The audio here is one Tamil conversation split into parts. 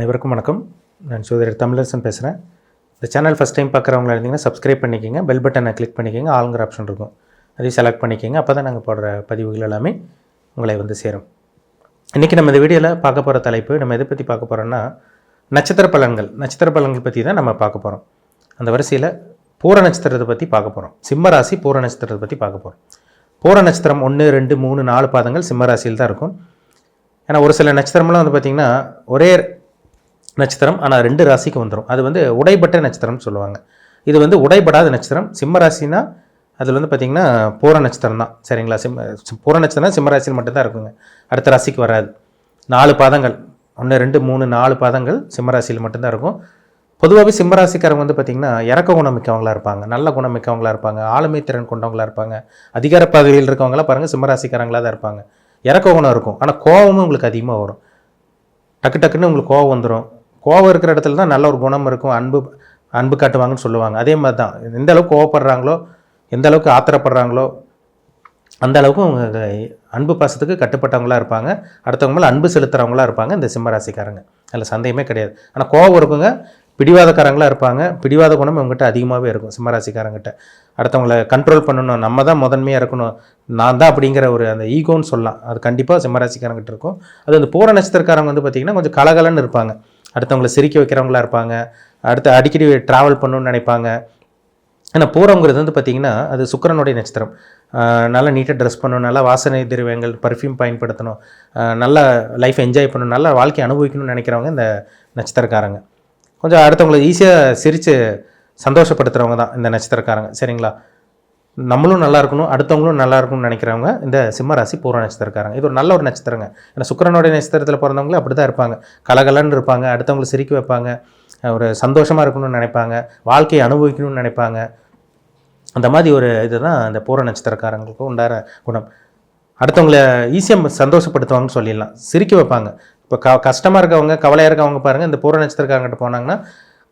அனைவருக்கும் வணக்கம். நான் சோதரர் தமிழரசன் பேசுகிறேன் இந்த சேனல் ஃபஸ்ட் டைம் பார்க்குறவங்களா இருந்தீங்கன்னா சப்ஸ்கிரைப் பண்ணிக்கோங்க. பெல் பட்டனை கிளிக் பண்ணிக்கோங்க. ஆளுங்கிற ஆப்ஷன் இருக்கும். அதையும் செலக்ட் பண்ணிக்கோங்க. அப்போ தான் நாங்கள் போடுற பதிவுகள் எல்லாமே உங்களை வந்து சேரும். இன்றைக்கி நம்ம இந்த வீடியோவில் பார்க்க போகிற தலைப்பு நம்ம எதை பற்றி பார்க்க போகிறோன்னா நட்சத்திர பலன்கள். நட்சத்திர பலன்கள் பற்றி தான் நம்ம பார்க்க போகிறோம் அந்த வரிசையில் பூர நட்சத்திரத்தை பற்றி பார்க்க போகிறோம் சிம்ம ராசி பூர நட்சத்திரத்தை பற்றி பார்க்க போகிறோம் பூர நட்சத்திரம் ஒன்று ரெண்டு மூணு நாலு பாதங்கள் சிம்ம ராசியில் தான் இருக்கும். ஏன்னா ஒரு சில நட்சத்திரம்லாம் வந்து பார்த்திங்கன்னா ஒரே நட்சத்திரம். ஆனால் ரெண்டு ராசிக்கு வந்துடும் அது வந்து உடைபட்ட நட்சத்திரம்னு சொல்லுவாங்க. இது வந்து உடைபடாத நட்சத்திரம். சிம்ம ராசினா அதில் வந்து பார்த்திங்கன்னா பூர நட்சத்திரம் தான். சரிங்களா? சிம்ம பூர நட்சத்திரம் சிம்ம ராசியில் மட்டும்தான் இருக்குங்க. அடுத்த ராசிக்கு வராது. நாலு பாதங்கள். ஒன்று ரெண்டு மூணு நாலு பாதங்கள் சிம்ம ராசியில் மட்டும்தான் இருக்கும். பொதுவாகவே சிம்ம ராசிக்காரங்க வந்து பார்த்திங்கன்னா இறக்க குணம் மிக்கவங்களா இருப்பாங்க. நல்ல குணம் மிக்கவங்களா இருப்பாங்க. ஆளுமை திறன் கொண்டவங்களா இருப்பாங்க. அதிகார பதவியில் இருக்கவங்களாம் பாருங்கள் சிம்ம ராசிக்காரங்களாக தான் இருப்பாங்க. இறக்க குணம் இருக்கும். ஆனால் கோபமும் உங்களுக்கு அதிகமாக வரும். டக்கு டக்குன்னு உங்களுக்கு கோவம் வந்துடும் கோவம் இருக்கிற இடத்துல தான் நல்ல ஒரு குணம் இருக்கும் அன்பு அன்பு காட்டுவாங்கன்னு சொல்லுவாங்க. அதே மாதிரி தான். எந்த அளவுக்கு கோவப்படுறாங்களோ எந்த அளவுக்கு ஆத்திரப்படுறாங்களோ அந்த அளவுக்கு அவங்க அன்பு பாசத்துக்கு கட்டுப்பட்டவங்களா இருப்பாங்க. அடுத்தவங்க மேலே அன்பு செலுத்துறவங்களா இருப்பாங்க இந்த சிம்மராசிக்காரங்க அதில் சந்தேகமே கிடையாது. ஆனால் கோவம் இருக்குங்க பிடிவாதக்காரங்களா இருப்பாங்க. பிடிவாத குணம் இவங்ககிட்ட அதிகமாகவே இருக்கும் சிம்மராசிக்காரங்கிட்ட அடுத்தவங்கள கண்ட்ரோல் பண்ணணும் நம்ம தான் முதன்மையாக இருக்கணும். நான் தான் அப்படிங்கிற ஒரு அந்த ஈகோன்னு சொல்லலாம். அது கண்டிப்பாக சிம்மராசிக்காரங்கிட்ட இருக்கும். அது அந்த பூர நட்சத்திரக்காரங்க வந்து பார்த்திங்கன்னா கொஞ்சம் கலகலன்னு இருப்பாங்க. அடுத்தவங்களை சிரிக்க வைக்கிறவங்களா இருப்பாங்க. அடுத்து அடிக்கடி ட்ராவல் பண்ணணும்னு நினைப்பாங்க. ஏன்னா பூரங்கிறது வந்து பார்த்திங்கன்னா அது சுக்கிரனுடைய நட்சத்திரம். நல்லா நீட்டாக ட்ரெஸ் பண்ணணும் நல்லா வாசனை திரவியங்கள் பர்ஃப்யூம் பயன்படுத்தணும். நல்லா லைஃப் என்ஜாய் பண்ணணும் நல்லா வாழ்க்கை அனுபவிக்கணும்னு நினைக்கிறவங்க இந்த நட்சத்திரக்காரங்க. கொஞ்சம் அடுத்தவங்களை ஈஸியாக சிரித்து சந்தோஷப்படுத்துகிறவங்க தான் இந்த நட்சத்திரக்காரங்க. சரிங்களா? நம்மளும் நல்லா இருக்கணும் அடுத்தவங்களும் நல்லா இருக்கணும்னு நினைக்கிறவங்க இந்த சிம்ம ராசி பூர்வ நட்சத்திரக்காரங்க. இது ஒரு நல்ல ஒரு நட்சத்திரங்க. ஏன்னா சுக்கிரனுடைய நட்சத்திரத்தில் பிறந்தவங்களும் அப்படி தான் இருப்பாங்க. கலகலன்னு இருப்பாங்க அடுத்தவங்களை சிரிக்க வைப்பாங்க ஒரு சந்தோஷமாக இருக்கணும்னு நினைப்பாங்க வாழ்க்கையை அனுபவிக்கணும்னு நினைப்பாங்க. அந்த மாதிரி ஒரு இதுதான் இந்த பூர நட்சத்திரக்காரங்களுக்கு உண்டான குணம். அடுத்தவங்களை ஈஸியாக சந்தோஷப்படுத்துவாங்கன்னு சொல்லிடலாம். சிரிக்க வைப்பாங்க. இப்போ க கஷ்டமாக இருக்கவங்க கவலையாக இருக்கவங்க பாருங்கள் இந்த பூர நட்சத்திரக்காரங்கிட்ட போனாங்கன்னா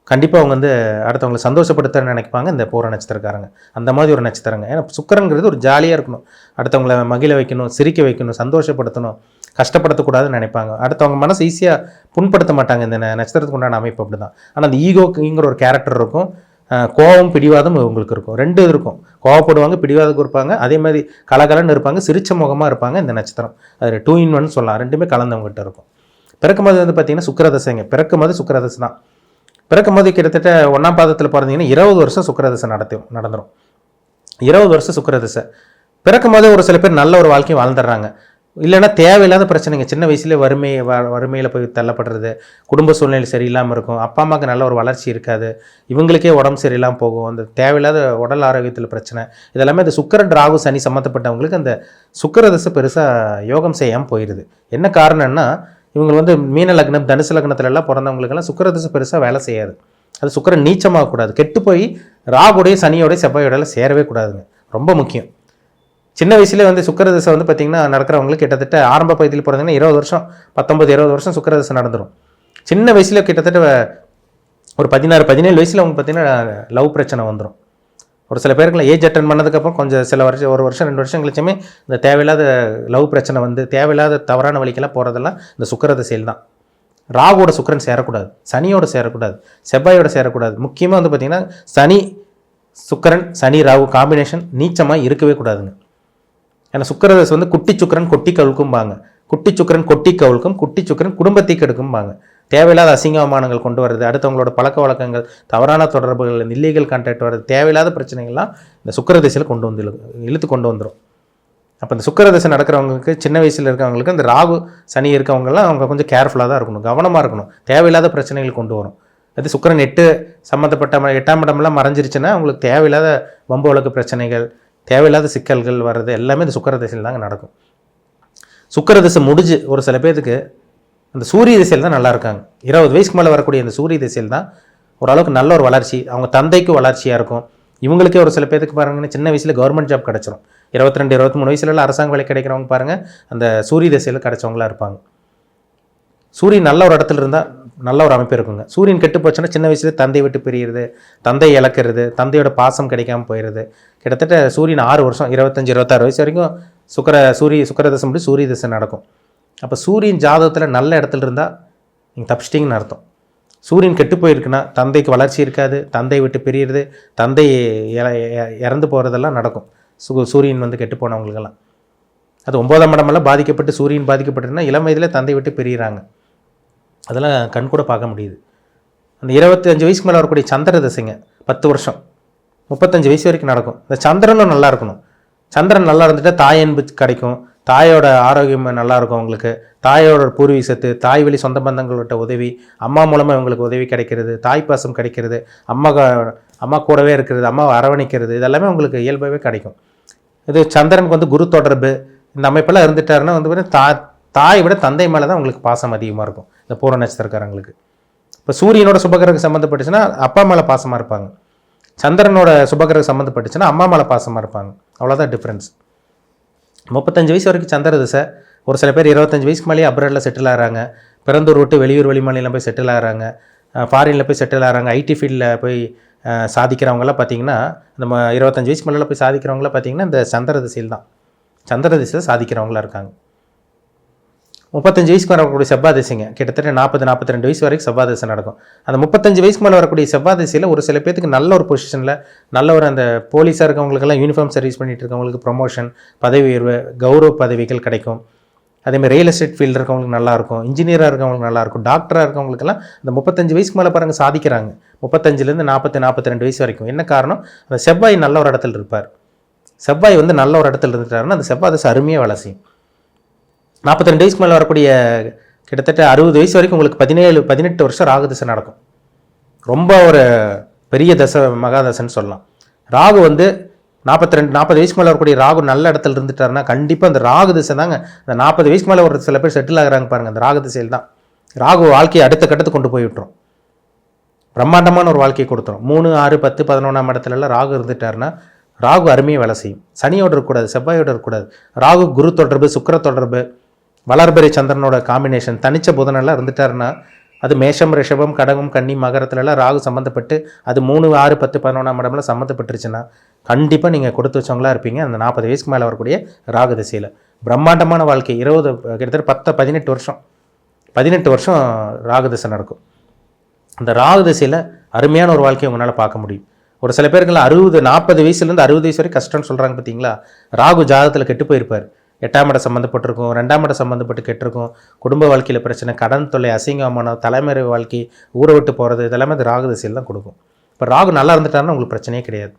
கண்டிப்பாக அவங்க வந்து அடுத்தவங்களை சந்தோஷப்படுத்த நினைப்பாங்க இந்த பூர நட்சத்திரக்காரங்க. அந்த மாதிரி ஒரு நட்சத்திரங்க. ஏன்னா சுக்கரங்கிறது ஒரு ஜாலியாக இருக்கணும். அடுத்தவங்களை மகிழ வைக்கணும் சிரிக்க வைக்கணும் சந்தோஷப்படுத்தணும் கஷ்டப்படுத்தக்கூடாதுன்னு நினைப்பாங்க. அடுத்தவங்க மனசு ஈஸியாக புண்படுத்த மாட்டாங்க. இந்த ந- நட்சத்திரத்துக்கு உண்டான அமைப்பு அப்படி தான் ஆனால் அந்த ஈகோங்கிற ஒரு கேரக்டர் இருக்கும். கோபம் பிடிவாதம் உங்களுக்கு இருக்கும். ரெண்டு இருக்கும். கோவப்படுவாங்க பிடிவாதம் இருப்பாங்க. அதே மாதிரி கலகலன்னு இருப்பாங்க சிரிச்ச முகமாக இருப்பாங்க இந்த நட்சத்திரம். அது டூ இன் ஒன் சொல்லலாம். ரெண்டுமே கலந்தவங்ககிட்ட இருக்கும். பிறக்கும்போது வந்து பார்த்தீங்கன்னா சுக்கரதசைங்க. பிறக்கும்போது சுக்கரதசை தான். பிறக்கும்போது கிட்டத்தட்ட ஒன்றாம் பாதத்தில் பிறந்தீங்கன்னா இருபது வருஷம் சுக்கரதசை நடத்தும் நடந்துடும் இருபது வருஷம் சுக்கரதசை. பிறக்கும் போதே ஒரு சில பேர் நல்ல ஒரு வாழ்க்கையை வாழ்ந்துடுறாங்க. இல்லைன்னா தேவையில்லாத பிரச்சனைங்க. சின்ன வயசுலேயே வறுமை வ வறுமையில் போய் தள்ளப்படுறது குடும்ப சூழ்நிலை சரியில்லாமல் இருக்கும். அப்பா அம்மாவுக்கு நல்ல ஒரு வளர்ச்சி இருக்காது. இவங்களுக்கே உடம்பு சரியில்லாமல் போகும். அந்த தேவையில்லாத உடல் ஆரோக்கியத்தில் பிரச்சனை. இதெல்லாமே இந்த சுக்கர ராகு சனி சம்மந்தப்பட்டவங்களுக்கு அந்த சுக்கரதசை பெருசாக யோகம் செய்யாமல் போயிடுது என்ன காரணம்னா இவங்க வந்து மீன லக்னம் தனுசு லக்னத்துல பிறந்தவங்களுக்கெல்லாம் சுக்கரதசை பெருசாக வேலை செய்யாது. அது சுக்கரன் நீச்சமாகக்கூடாது. கெட்டு போய் ராகுடைய சனியோடைய செவ்வாயோடையெல்லாம் சேரவே கூடாதுங்க. ரொம்ப முக்கியம். சின்ன வயசுல வந்து சுக்கரதசை வந்து பார்த்திங்கன்னா நடக்கிறவங்களுக்கு கிட்டத்தட்ட ஆரம்ப பகுதியில் பிறந்தீங்கன்னா இருபது வருஷம் பத்தொம்பது இருபது வருஷம் சுக்கரதசை நடந்துடும் சின்ன வயசில் கிட்டத்தட்ட ஒரு பதினாறு பதினேழு வயசில் அவங்க பார்த்தீங்கன்னா லவ் பிரச்சனை வந்துடும் ஒரு சில பேருக்குலாம் ஏஜ் அட்டன் பண்ணதுக்கப்புறம் கொஞ்சம் சில வருஷம் ஒரு வருஷம் ரெண்டு வருஷம் கழிச்சுமே இந்த தேவையில்லாத லவ் பிரச்சனை வந்து தேவையில்லாத தவறான வழிக்கெல்லாம் போகிறதெல்லாம் இந்த சுக்கரதசையில் தான். ராகுவோட சுக்கிரன் சேரக்கூடாது சனியோட சேரக்கூடாது செவ்வாயோட சேரக்கூடாது. முக்கியமாக வந்து பார்த்திங்கன்னா சனி சுக்கிரன் சனி ராகு காம்பினேஷன் நீச்சமாக இருக்கவே கூடாதுங்க. ஏன்னா சுக்கிரதசை வந்து குட்டி சுக்கிரன் கொட்டி கவுக்கும்பாங்க குட்டி சுக்கிரன் கொட்டி கவுக்கும் குட்டி சுக்கிரன் குடும்பத்தை கெடுக்கும்பாங்க. தேவையில்லாத அசிங்கமானங்கள் கொண்டு வருது அடுத்தவங்களோட பழக்க வழக்கங்கள் தவறான தொடர்புகள் இல்லீகல் கான்டாக்ட் வர்றது தேவையில்லாத பிரச்சனைகள்லாம் இந்த சுக்கர திசையில் கொண்டு வந்து இழுத்து கொண்டு வந்துடும் அப்போ இந்த சுக்கிரதசை நடக்கிறவங்களுக்கு சின்ன வயசில் இருக்கிறவங்களுக்கு இந்த ராகு சனி இருக்கவங்கலாம் அவங்க கொஞ்சம் கேர்ஃபுல்லாக தான் இருக்கணும் கவனமாக இருக்கணும். தேவையில்லாத பிரச்சனைகள் கொண்டு வரும். அது சுக்கரன் எட்டு சம்மந்தப்பட்ட எட்டாம் இடமெல்லாம் மறைஞ்சிருச்சுன்னா அவங்களுக்கு தேவையில்லாத வம்பு வழக்கு பிரச்சனைகள் தேவையில்லாத சிக்கல்கள் வர்றது எல்லாமே இந்த சுக்கிரதசையில் தாங்க நடக்கும். சுக்கிரதசை முடிஞ்சு ஒரு சில பேர்த்துக்கு அந்த சூரிய திசையில் தான் நல்லா இருக்காங்க. இருபது வயசுக்கு மேலே வரக்கூடிய அந்த சூரிய திசையில் தான் ஓரளவுக்கு நல்ல ஒரு வளர்ச்சி அவங்க தந்தைக்கு வளர்ச்சியாக இருக்கும். இவங்களுக்கே ஒரு சில பேருக்கு பாருங்கன்னா சின்ன வயசில் கவர்மெண்ட் ஜாப் கிடச்சிரும். இருபத்தி ரெண்டு இருபத்தி மூணு வயசுலலாம் அரசாங்க வேலை கிடைக்கிறவங்க பாருங்கள் அந்த சூரிய திசையில் கிடைச்சவங்களா இருப்பாங்க. சூரியன் நல்ல ஒரு இடத்துல இருந்தால் நல்ல ஒரு அமைப்பு இருக்குங்க. சூரியன் கெட்டு போச்சுன்னா சின்ன வயசுல தந்தை விட்டு பிரியிறது தந்தை இழக்கிறது தந்தையோட பாசம் கிடைக்காம போயிடுது கிட்டத்தட்ட சூரியன் ஆறு வருஷம் இருபத்தஞ்சி இருபத்தாறு வயசு வரைக்கும் சுக்கர சூரிய சுக்கர தசை முடிச்சு சூரிய தசை நடக்கும். அப்போ சூரியன் ஜாதகத்தில் நல்ல இடத்துல இருந்தால் நீங்கள் தப்பிச்சிட்டிங்கன்னு அர்த்தம். சூரியன் கெட்டு போயிருக்குன்னா தந்தைக்கு வளர்ச்சி இருக்காது தந்தை விட்டு பிரியிறது தந்தை இற- இறந்து போகிறதெல்லாம் நடக்கும். சு சூரியன் வந்து கெட்டு போனவங்களுக்கெல்லாம். அது ஒம்பதாம் இடமெல்லாம் பாதிக்கப்பட்டு சூரியன் பாதிக்கப்பட்டுன்னா இளம் வயதில் தந்தை விட்டு பிரியிறாங்க. அதெல்லாம் கண் கூட பார்க்க முடியுது. அந்த இருபத்தஞ்சு வயசுக்கு மேலே வரக்கூடிய சந்திர திசைங்க பத்து வருஷம் முப்பத்தஞ்சு வயசு வரைக்கும் நடக்கும். இந்த சந்திரனும் நல்லா இருக்கணும். சந்திரன் நல்லா இருந்துட்டா தாய் அன்பு கிடைக்கும் தாயோட ஆரோக்கியம் நல்லாயிருக்கும் அவங்களுக்கு தாயோட பூர்வீக சத்து தாய் வழி சொந்த பந்தங்களோட உதவி அம்மா மூலமாக இவங்களுக்கு உதவி கிடைக்கிறது தாய் பாசம் கிடைக்கிறது அம்மா அம்மா கூடவே இருக்கிறது அம்மாவை அரவணைக்கிறது இதெல்லாமே உங்களுக்கு இயல்பாகவே கிடைக்கும். இது சந்திரனுக்கு வந்து குரு தொடர்பு இந்த அமைப்பெல்லாம் இருந்துட்டாருன்னா வந்து தா தாயை விட தந்தை மேலே தான் உங்களுக்கு பாசம் அதிகமாக இருக்கும் இந்த பூர நட்சத்திரக்காரங்களுக்கு. இப்போ சூரியனோட சுபகிரகம் சம்மந்தப்பட்டுச்சுன்னா அப்பா மேலே பாசமாக இருப்பாங்க. சந்திரனோட சுபகிரகம் சம்மந்தப்பட்டுச்சுன்னா அம்மா மேலே பாசமாக இருப்பாங்க. அவ்வளோதான் டிஃப்ரென்ஸ் முப்பத்தஞ்சு வயசு வரைக்கும் சந்திர திசை ஒரு சில பேர் இருபத்தஞ்சு வயசுக்கு மேலேயே அப்ராடில் செட்டில் ஆகிறாங்க. பிறந்தூர் விட்டு வெளியூர் வெளிமாநிலம் போய் செட்டில் ஆகிறாங்க. ஃபாரினில் போய் செட்டில் ஆகிறாங்க. ஐடி ஃபீல்டில் போய் சாதிக்கிறவங்களாம் பார்த்தீங்கன்னா நம்ம இருபத்தஞ்சி வயசுக்கு மேலே போய் சாதிக்கிறவங்களாம் பார்த்தீங்கன்னா இந்த சந்திர திசையில் தான் சந்திர திசை சாதிக்கிறவங்களா இருக்காங்க. முப்பத்தஞ்சு வயசுக்கு வரக்கூடிய செவ்வாய் கிட்டத்தட்ட நாற்பது நாற்பத்தி ரெண்டு வயசு வரைக்கும் செவ்வாய் நடக்கும். அந்த முப்பத்தஞ்சு வயசுக்கு மேலே வரக்கூடிய செவ்வாய் ஒரு சில பேத்துக்கு நல்ல ஒரு பொசிஷனில் நல்ல ஒரு அந்த போலீஸாக இருக்கவங்களுக்கெல்லாம் யூனிஃபார்ம் சர்வீஸ் பண்ணிட்டு இருக்கவங்களுக்கு ப்ரொமோஷன் பதவி உயர்வு கௌரவ பதவிகள் கிடைக்கும். அதேமாதிரி ரியல் எஸ்டேட் ஃபீல்டு இருக்கவங்களுக்கு நல்லாயிருக்கும் இன்ஜினியராக இருக்கவங்களுக்கு நல்லாயிருக்கும் டாக்டராக இருக்கவங்களுக்கெல்லாம் அந்த முப்பத்தஞ்சு வயசுக்கு மேலே பாருங்க சாதிக்கிறாங்க. முப்பத்தஞ்சுலேருந்து நாற்பத்தி நாற்பத்தி ரெண்டு வயசு வரைக்கும். என்ன காரணம்? அந்த செவ்வாய் நல்ல ஒரு இடத்துல இருப்பார். செவ்வாய் வந்து நல்ல ஒரு இடத்துல இருந்துட்டாருன்னா அந்த செவ்வாய் தசை அருமையாக வேலை செய்யும். நாற்பத்தி ரெண்டு வயசுக்கு மேலே வரக்கூடிய கிட்டத்தட்ட அறுபது வயசு வரைக்கும் உங்களுக்கு பதினேழு பதினெட்டு வருஷம் ராகு தசை நடக்கும். ரொம்ப ஒரு பெரிய தசை மகாதசைன்னு சொல்லலாம். ராகு வந்து நாற்பத்தி ரெண்டு நாற்பது வயசுக்கு மேலே வரக்கூடிய ராகு நல்ல இடத்துல இருந்துட்டாருன்னா கண்டிப்பாக அந்த ராகு திசை தாங்க. அந்த நாற்பது வயசுக்கு மேலே ஒரு சில பேர் செட்டில் ஆகிறாங்க பாருங்கள் அந்த ராகு திசையில் தான். ராகு வாழ்க்கையை அடுத்த கட்டத்துக்கு கொண்டு போய் விட்டுரும். பிரம்மாண்டமான ஒரு வாழ்க்கையை கொடுத்துரும். மூணு ஆறு பத்து பதினொன்றாம் இடத்துலலாம் ராகு இருந்துட்டாருன்னா ராகு அருமையாக வேலை செய்யும். சனியோடு இருக்கக்கூடாது செவ்வாயோடு இருக்கக்கூடாது. ராகு குரு தொடர்பு சுக்கிர தொடர்பு வளர்பெரி சந்திரனோட காம்பினேஷன் தனிச்ச புதனெல்லாம் இருந்துட்டாருன்னா அது மேஷம் ரிஷபம் கடகம் கன்னி மகரத்துலலாம் ராகு சம்மந்தப்பட்டு அது மூணு ஆறு பத்து பதினொன்றாம் இடம்லாம் சம்மந்தப்பட்டுருச்சுன்னா கண்டிப்பாக நீங்கள் கொடுத்து வச்சவங்களா இருப்பீங்க. அந்த நாற்பது வயசுக்கு மேலே வரக்கூடிய ராகு திசையில். பிரம்மாண்டமான வாழ்க்கை. இருபது கிட்டத்தட்ட பத்து பதினெட்டு வருஷம். பதினெட்டு வருஷம் ராகு திசை நடக்கும். அந்த ராகு திசையில் அருமையான ஒரு வாழ்க்கையை உங்களால் பார்க்க முடியும். ஒரு சில பேருக்குலாம் அறுபது நாற்பது வயசுலேருந்து அறுபது வயசு வரைக்கும் கஷ்டம்னு சொல்கிறாங்க பார்த்தீங்களா ராகு ஜாதகத்தில் கெட்டு போயிருப்பார். எட்டாம் இடம் சம்மந்தப்பட்டிருக்கும் ரெண்டாம் இடம் சம்மந்தப்பட்டு கெட்டிருக்கும். குடும்ப வாழ்க்கையில் பிரச்சனை கடன் தொல்லை அசிங்கமானம் தலைமுறை வாழ்க்கை ஊரை விட்டு போகிறது இதெல்லாமே அது ராகு திசையில் தான் கொடுக்கும். இப்போ ராகு நல்லா இருந்துட்டாருன்னா உங்களுக்கு பிரச்சனையே கிடையாது.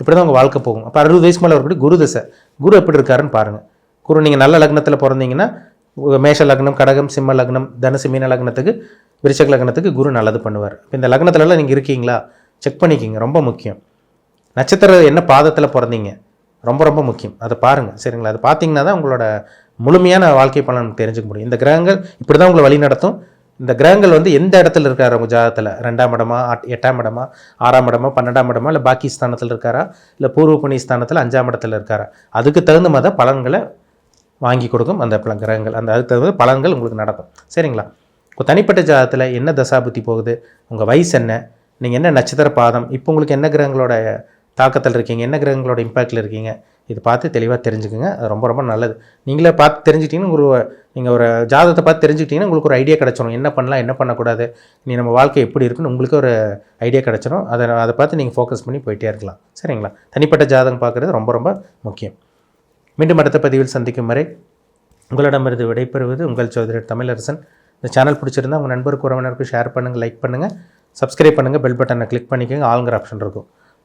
இப்படி தான் உங்கள் வாழ்க்கை போகும். அப்போ அறுபது வயசு மேலே வரக்கூடிய குரு திசை. குரு எப்படி இருக்காருன்னு பாருங்கள் குரு நீங்கள் நல்ல லக்னத்தில் பிறந்தீங்கன்னா மேஷ லக்னம் கடகம் சிம்ம லக்னம் தனுசு மீன லக்னத்துக்கு விருச்சக லக்னத்துக்கு குரு நல்லது பண்ணுவார். இப்போ இந்த லக்னத்துலலாம் நீங்கள் இருக்கீங்களா? செக் பண்ணிக்கிங்க ரொம்ப முக்கியம். நட்சத்திரம் என்ன பாதத்தில் பிறந்தீங்க? ரொம்ப ரொம்ப முக்கியம். அதை பாருங்கள் சரிங்களா? அது பார்த்தீங்கன்னா தான் உங்களோட முழுமையான வாழ்க்கை பலன் தெரிஞ்சுக்க முடியும். இந்த கிரகங்கள் இப்படி தான் உங்களை வழி நடத்தும். இந்த கிரகங்கள் வந்து எந்த இடத்துல இருக்காரு உங்கள் ஜாதகத்தில்? ரெண்டாம் இடமா எட்டாம் இடமா ஆறாம் இடமா பன்னெண்டாம் இடமா இல்லை பாக்கி ஸ்தானத்தில் இருக்காரா? இல்லை பூர்வ புண்ணிய ஸ்தானத்தில் அஞ்சாம் இடத்துல இருக்காரா? அதுக்கு தகுந்த மாதிரி தான் பலன்களை வாங்கி கொடுக்கும் அந்த பல கிரகங்கள். அந்த அதுக்கு தகுந்த பலன்கள் உங்களுக்கு நடக்கும். சரிங்களா? இப்போ தனிப்பட்ட ஜாதகத்தில் என்ன தசாபுத்தி போகுது? உங்கள் வயசு என்ன? நீங்கள் என்ன நட்சத்திர பாதம்? இப்போ உங்களுக்கு என்ன கிரகங்களோட தாக்கத்தில் இருக்கீங்க என்ன கிரகங்களோட இம்பாக்டில் இருக்கீங்க இது பார்த்து தெளிவாக தெரிஞ்சுக்குங்க. அது ரொம்ப ரொம்ப நல்லது. நீங்களே பார்த்து தெரிஞ்சுக்கிட்டிங்கன்னா ஒரு நீங்கள் ஒரு ஜாதகத்தை பார்த்து தெரிஞ்சுக்கிட்டிங்கன்னா உங்களுக்கு ஒரு ஐடியா கிடச்சிரும். என்ன பண்ணலாம் என்ன பண்ணக்கூடாது நீ நம்ம வாழ்க்கை எப்படி இருக்குன்னு உங்களுக்கு ஒரு ஐடியா கிடச்சிரும். அதை அதை பார்த்து நீங்கள் ஃபோக்கஸ் பண்ணி போயிட்டே இருக்கலாம். சரிங்களா? தனிப்பட்ட ஜாதகம் பார்க்குறது ரொம்ப ரொம்ப முக்கியம். மீண்டும் அடுத்த பதிவில் சந்திக்கும் வரை உங்களிடமிருந்து விடைபெறுவது உங்கள் சோதரர் தமிழரசன். இந்த சேனல் பிடிச்சிருந்தா உங்கள் நண்பருக்கு உறவினருக்கு ஷேர் பண்ணுங்கள் லைக் பண்ணுங்கள் சப்ஸ்கிரைப் பண்ணுங்கள் பெல் பட்டனை கிளிக் பண்ணிக்கோங்க ஆளுங்கிற ஆப்ஷன் இருக்கும்.